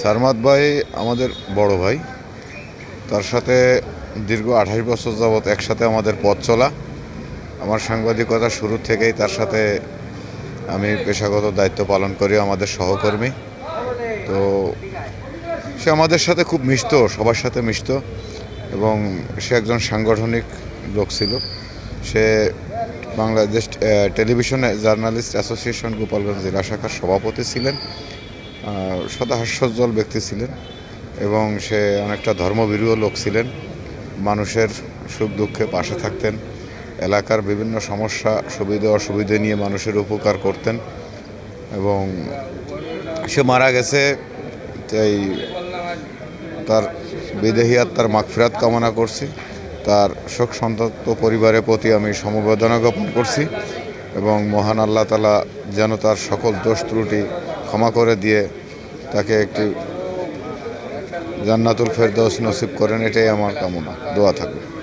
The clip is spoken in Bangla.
সারমাদ ভাই আমাদের বড় ভাই। তার সাথে দীর্ঘ আঠাশ বছর যাবৎ একসাথে আমাদের পথ চলা। আমার সাংবাদিকতা শুরু থেকেই তার সাথে আমি পেশাগত দায়িত্ব পালন করি আমাদের সহকর্মী। তো সে আমাদের সাথে খুব মিশত সবার সাথে মিশত এবং সে একজন সাংগঠনিক লোক ছিল। সে Bangladesh television journalist association Gopalganj জেলা শাখার সভাপতি ছিলেন। সদা হাস্যোজ্জ্বল ব্যক্তি ছিলেন এবং সে অনেকটা ধর্মভীরু লোক ছিলেন। মানুষের সুখ দুঃখে পাশে থাকতেন। এলাকার বিভিন্ন সমস্যা, সুবিধা অসুবিধে নিয়ে মানুষের উপকার করতেন এবং সে মারা গেছে, তাই তার বিদেহী আত্মার মাগফিরাত কামনা করছি। তার শোক সন্তপ্ত পরিবারের প্রতি আমি সমবেদনা জ্ঞাপন করছি এবং মহান আল্লাহ তালা যেন তার সকল দোষ ত্রুটি ক্ষমা করে দিয়ে তাকে একটি জান্নাতুল ফেরদৌস নসিব করেন এটাই আমার কামনা। দোয়া থাকবে।